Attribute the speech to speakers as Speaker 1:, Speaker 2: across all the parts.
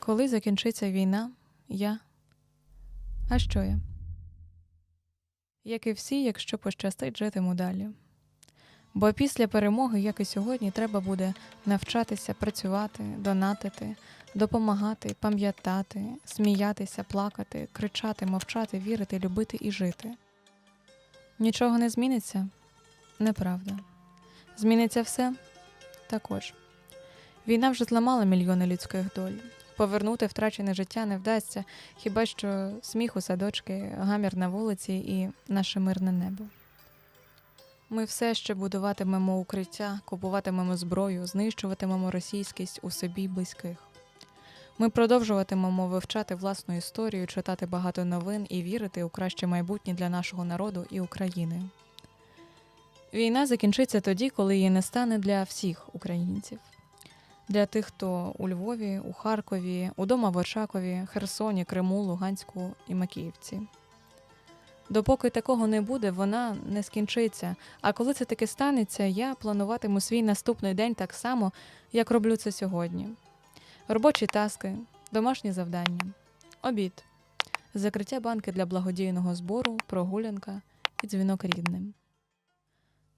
Speaker 1: Коли закінчиться війна, я. А що я? Як і всі, якщо пощастить, житиму далі. Бо після перемоги, як і сьогодні, треба буде навчатися працювати, донатити, допомагати, пам'ятати, сміятися, плакати, кричати, мовчати, вірити, любити і жити. Нічого не зміниться? Неправда. Зміниться все? Також. Війна вже зламала мільйони людських доль. Повернути втрачене життя не вдасться, хіба що сміх у садочки, гамір на вулиці і наше мирне небо. Ми все ще будуватимемо укриття, купуватимемо зброю, знищуватимемо російськість у собі близьких. Ми продовжуватимемо вивчати власну історію, читати багато новин і вірити у краще майбутнє для нашого народу і України. Війна закінчиться тоді, коли її не стане для всіх українців. Для тих, хто у Львові, у Харкові, удома в Очакові, Херсоні, Криму, Луганську і Макіївці. Допоки такого не буде, вона не скінчиться. А коли це таки станеться, я плануватиму свій наступний день так само, як роблю це сьогодні: робочі таски, домашні завдання, обід, закриття банки для благодійного збору, прогулянка і дзвінок рідним.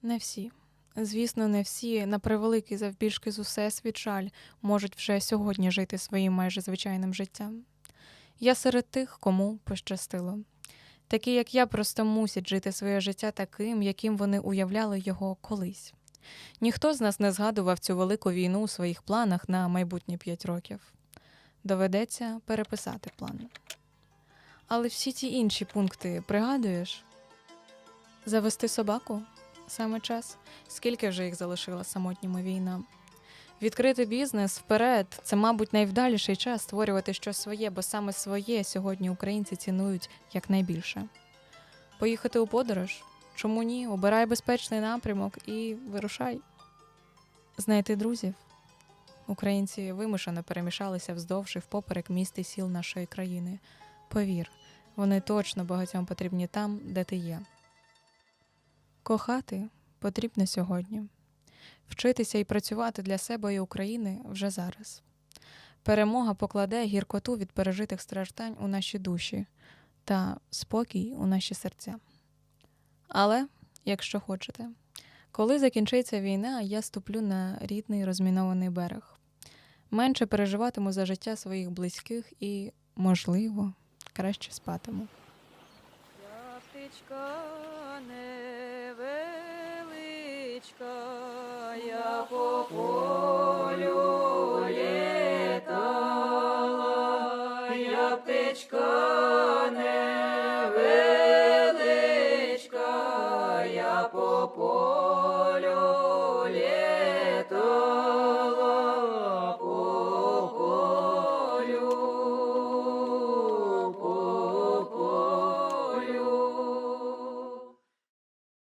Speaker 1: Не всі. Звісно, не всі, на превеликий завбільшки з усе світ жаль, можуть вже сьогодні жити своїм майже звичайним життям. Я серед тих, кому пощастило. Такі, як я, просто мусять жити своє життя таким, яким вони уявляли його колись. Ніхто з нас не згадував цю велику війну у своїх планах на майбутні п'ять років. Доведеться переписати плани. Але всі ті інші пункти пригадуєш? Завести собаку? Саме час. Скільки вже їх залишила самотніми війна? Відкрити бізнес вперед це, мабуть, найвдаліший час створювати щось своє, бо саме своє сьогодні українці цінують якнайбільше. Поїхати у подорож? Чому ні? Обирай безпечний напрямок і вирушай. Знайти друзів. Українці вимушено перемішалися вздовж і впоперек міст і сіл нашої країни. Повір, вони точно багатьом потрібні там, де ти є. Кохати потрібно сьогодні, вчитися і працювати для себе і України вже зараз. Перемога покладе гіркоту від пережитих страждань у наші душі та спокій у наші серця. Але, якщо хочете, коли закінчиться війна, я ступлю на рідний розмінований берег. Менше переживатиму за життя своїх близьких і, можливо, краще спатиму.
Speaker 2: Я птичка Птичка, я по полю літала, я птичка невеличка, я по полю